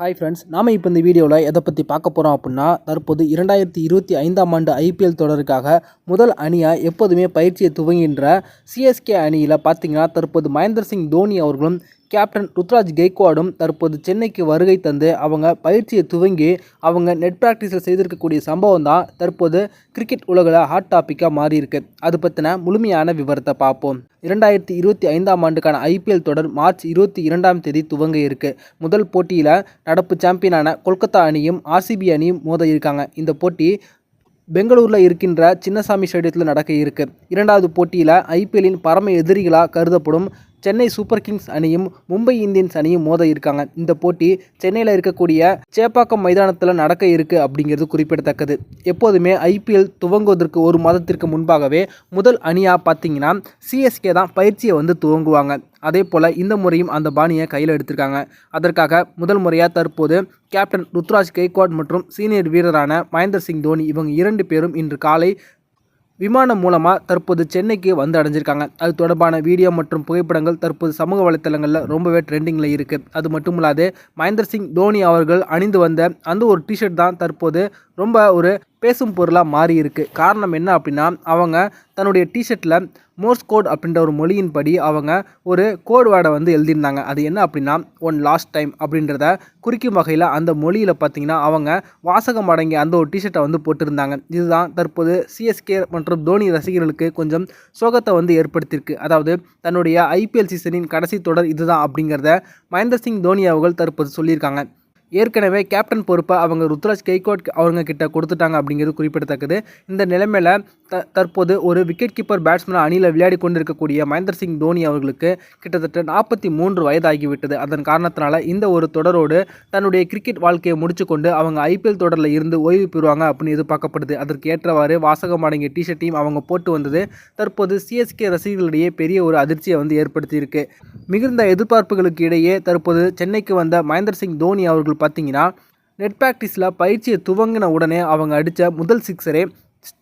Hi friends நாம இப்போ இந்த வீடியோவில் எதை பற்றி பார்க்க போகிறோம் அப்படின்னா தற்போது இரண்டாயிரத்தி இருபத்தி ஐந்தாம் ஆண்டு ஐபிஎல் தொடருக்காக முதல் அணியாக எப்போதுமே பயிற்சியை துவங்குகின்ற சிஎஸ்கே அணியில் பார்த்தீங்கன்னா தற்போது மகேந்திர சிங் தோனி அவர்களும் கேப்டன் ருத்ராஜ் கெய்க்வாடும் தற்போது சென்னைக்கு வருகை தந்து அவங்க பயிற்சியை துவங்கி அவங்க நெட் ப்ராக்டிஸில் செய்திருக்கக்கூடிய சம்பவம் தான் தற்போது கிரிக்கெட் உலகில் ஹாட் டாப்பிக்காக மாறியிருக்கு. அது பற்றின முழுமையான விவரத்தை பார்ப்போம். இரண்டாயிரத்தி இருபத்தி ஐந்தாம் ஆண்டுக்கான ஐபிஎல் தொடர் மார்ச் இருபத்தி இரண்டாம் தேதி துவங்க இருக்கு முதல் போட்டியில் நடப்பு சாம்பியனான கொல்கத்தா அணியும் ஆர்சிபி அணியும் மோத இருக்காங்க இந்த போட்டி பெங்களூரில் இருக்கின்ற சின்னசாமி ஸ்டேடியத்தில் நடக்க இருக்கு இரண்டாவது போட்டியில் ஐபிஎல்லின் பரம எதிரிகளாக கருதப்படும் சென்னை சூப்பர் கிங்ஸ் அணியும் மும்பை இந்தியன்ஸ் அணியும் மோத இருக்காங்க. இந்த போட்டி சென்னையில் இருக்கக்கூடிய சேப்பாக்கம் மைதானத்தில் நடக்க இருக்கு அப்படிங்கிறது குறிப்பிடத்தக்கது. எப்போதுமே ஐபிஎல் துவங்குவதற்கு ஒரு மாதத்திற்கு முன்பாகவே முதல் அணியாக பார்த்தீங்கன்னா சிஎஸ்கே தான் பயிற்சியை வந்து துவங்குவாங்க. அதே போல் இந்த முறையும் அந்த பாணியை கையில் எடுத்திருக்காங்க. அதற்காக முதல் முறையாக தற்போது கேப்டன் ருத்ராஜ் கெய்க்வாட் மற்றும் சீனியர் வீரரான மகேந்திர சிங் தோனி இவங்க இரண்டு பேரும் இன்று காலை விமானம் மூலமாக தற்போது சென்னைக்கு வந்து அடைஞ்சிருக்காங்க. அது தொடர்பான வீடியோ மற்றும் புகைப்படங்கள் தற்போது சமூக வலைத்தளங்களில் ரொம்பவே ட்ரெண்டிங்கில் இருக்குது அது மட்டும் இல்லாது மகேந்திர சிங் தோனி அவர்கள் அணிந்து வந்த அந்த ஒரு டிஷர்ட் தான் தற்போது ரொம்ப ஒரு பேசும் பொருளாக மாறி இருக்கு. காரணம் என்ன அப்படின்னா அவங்க தன்னுடைய டிஷர்ட்டில் மோர்ஸ் கோட் அப்படின்ற ஒரு மொழியின்படி அவங்க ஒரு கோட் வேர்டை வந்து எழுதியிருந்தாங்க. அது என்ன அப்படின்னா ஒன் லாஸ்ட் டைம் அப்படின்றத குறிக்கும் வகையில் அந்த மொழியில் பார்த்தீங்கன்னா அவங்க வாசகம் அடங்கிய அந்த ஒரு டிஷர்ட்டை வந்து போட்டிருந்தாங்க. இதுதான் தற்போது சிஎஸ்கே மற்றும் தோனி ரசிகர்களுக்கு கொஞ்சம் சோகத்தை வந்து ஏற்படுத்தியிருக்கு. அதாவது தன்னுடைய ஐபிஎல் சீசனின் கடைசி தொடர் இதுதான் அப்படிங்கிறத மகேந்திர சிங் தோனி அவர்கள் தற்போது சொல்லியிருக்காங்க. ஏற்கனவே கேப்டன் பொறுப்பை அவங்க ருத்ராஜ் கெய்கோட் அவங்க கிட்ட கொடுத்துட்டாங்க அப்படிங்கிறது குறிப்பிடத்தக்கது. இந்த நிலைமையில் த தற்போது ஒரு விக்கெட் கீப்பர் பேட்ஸ்மேன் அணியில் விளையாடி கொண்டிருக்கக்கூடிய மகேந்திர சிங் தோனி அவர்களுக்கு கிட்டத்தட்ட நாற்பத்தி மூன்று வயதாகிவிட்டது. அதன் காரணத்தினால இந்த ஒரு தொடரோடு தன்னுடைய கிரிக்கெட் வாழ்க்கையை முடிச்சுக்கொண்டு அவங்க ஐபிஎல் தொடரில் இருந்து ஓய்வு பெறுவாங்க அப்படின்னு எதிர்பார்க்கப்படுது. அதற்கு ஏற்றவாறு வாசகம் அடங்கிய டிஷர்ட்டையும் அவங்க போட்டு வந்தது. தற்போது சிஎஸ்கே ரசிகர்களிடையே பெரிய ஒரு அதிர்ச்சியை வந்து ஏற்படுத்தியிருக்கு. மிகுந்த எதிர்பார்ப்புகளுக்கு இடையே தற்போது சென்னைக்கு வந்த மகேந்திர சிங் தோனி அவர்கள் பார்த்தீங்கன்னா நெட் ப்ராக்டிஸில் பயிற்சியை துவங்கின உடனே அவங்க அடித்த முதல் சிக்ஸரே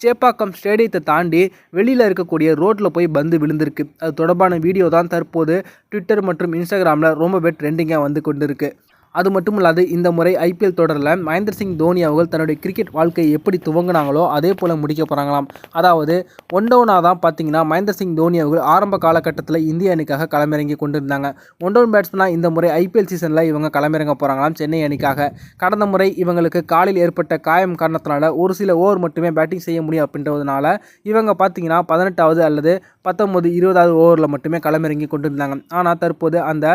சேப்பாக்கம் ஸ்டேடியத்தை தாண்டி வெளியில் இருக்கக்கூடிய ரோட்டில் போய் பந்து விழுந்திருக்கு. அது தொடர்பான வீடியோ தான் தற்போது ட்விட்டர் மற்றும் இன்ஸ்டாகிராமில் ரொம்பவே ட்ரெண்டிங்காக வந்து கொண்டு இருக்குது அது மட்டும் இல்லாது இந்த முறை ஐபிஎல் தொடரில் மகேந்திர சிங் தோனி அவர்கள் தன்னுடைய கிரிக்கெட் வாழ்க்கையை எப்படி துவங்கினாங்களோ அதே போல் முடிக்க போகிறாங்களாம் அதாவது ஒன் டவுனாக தான் பார்த்தீங்கன்னா மகேந்திர சிங் தோனி அவர்கள் ஆரம்ப காலகட்டத்தில் இந்திய அணிக்காக களமிறங்கி கொண்டிருந்தாங்க. ஒன் டவுன் பேட்ஸ்மேனாக இந்த முறை ஐபிஎல் சீசனில் இவங்க களமிறங்க போகிறாங்களாம் சென்னை அணிக்காக. கடந்த முறை இவங்களுக்கு காலில் ஏற்பட்ட காயம் காரணத்தினால ஒரு சில ஓவர் மட்டுமே பேட்டிங் செய்ய முடியும் அப்படின்றதுனால இவங்க பார்த்தீங்கன்னா பதினெட்டாவது அல்லது பத்தொம்பது இருபதாவது ஓவரில் மட்டுமே களமிறங்கி கொண்டிருந்தாங்க. ஆனால் தற்போது அந்த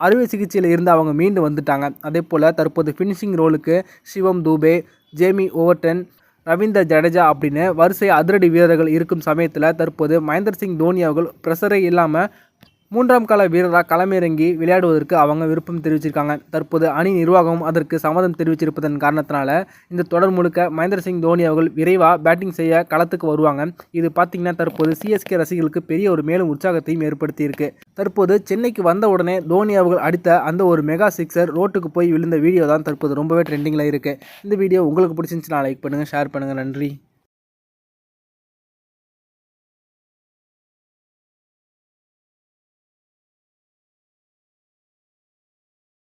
அறுவை சிகிச்சையில் இருந்து அவங்க மீண்டு வந்துட்டாங்க. அதே போல் தற்போது ஃபினிஷிங் ரோலுக்கு சிவம் தூபே ஜேமி ஓவர்டன் ரவீந்தர் ஜடேஜா அப்படின்னு வரிசை அதிரடி வீரர்கள் இருக்கும் சமயத்தில் தற்போது மகேந்திர சிங் தோனி அவர்கள் ப்ரெஷரே இல்லாமல் மூன்றாம் கால வீரராக களமிறங்கி விளையாடுவதற்கு அவங்க விருப்பம் தெரிவிச்சிருக்காங்க. தற்போது அணி நிர்வாகமும் அதற்கு சம்மதம் தெரிவிச்சிருப்பதன் காரணத்தினால இந்த தொடர் முழுக்க மகேந்திர சிங் தோனி அவர்கள் விரைவாக பேட்டிங் செய்ய களத்துக்கு வருவாங்க. இது பார்த்திங்கன்னா தற்போது சிஎஸ்கே ரசிகர்களுக்கு பெரிய ஒரு மேலும் உற்சாகத்தையும் ஏற்படுத்தியிருக்கு. தற்போது சென்னைக்கு வந்த உடனே தோனி அவர்கள் அடித்த அந்த ஒரு மெகா சிக்ஸர் ரோட்டுக்கு போய் விழுந்த வீடியோ தான் தற்போது ரொம்பவே ட்ரெண்டிங்கில் இருக்குது இந்த வீடியோ உங்களுக்கு பிடிச்சிருந்துச்சுன்னா லைக் பண்ணுங்கள் ஷேர் பண்ணுங்கள் நன்றி.